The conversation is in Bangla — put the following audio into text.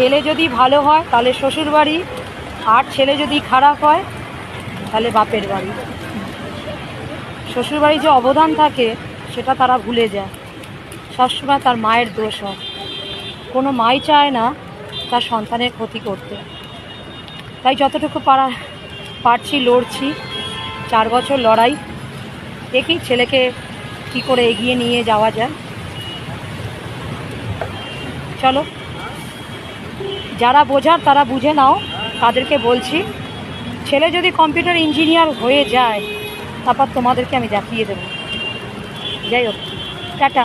ছেলে যদি ভালো হয়, তাহলে শ্বশুর বাড়ি। আর ছেলে যদি খারাপ হয়, তাহলে বাপের বাড়ি। শ্বশুর বাড়ি যে অবদান থাকে, সেটা তারা ভুলে যায়। সবসময় তার মায়ের দোষ হয়। কোনো মাই চায় না তার সন্তানের ক্ষতি করতে। তাই যতটুকু পারা, পারছি, লড়ছি। চার বছর লড়াই। দেখি ছেলেকে কি করে এগিয়ে নিয়ে যাওয়া যায়। চলো। যারা বোঝার তারা বুঝে নাও, তাদেরকে বলছি, ছেলে যদি কম্পিউটার ইঞ্জিনিয়ার হয়ে যায়, তারপর তোমাদেরকে আমি দেখিয়ে দেবো। যাই হোক, টাটা।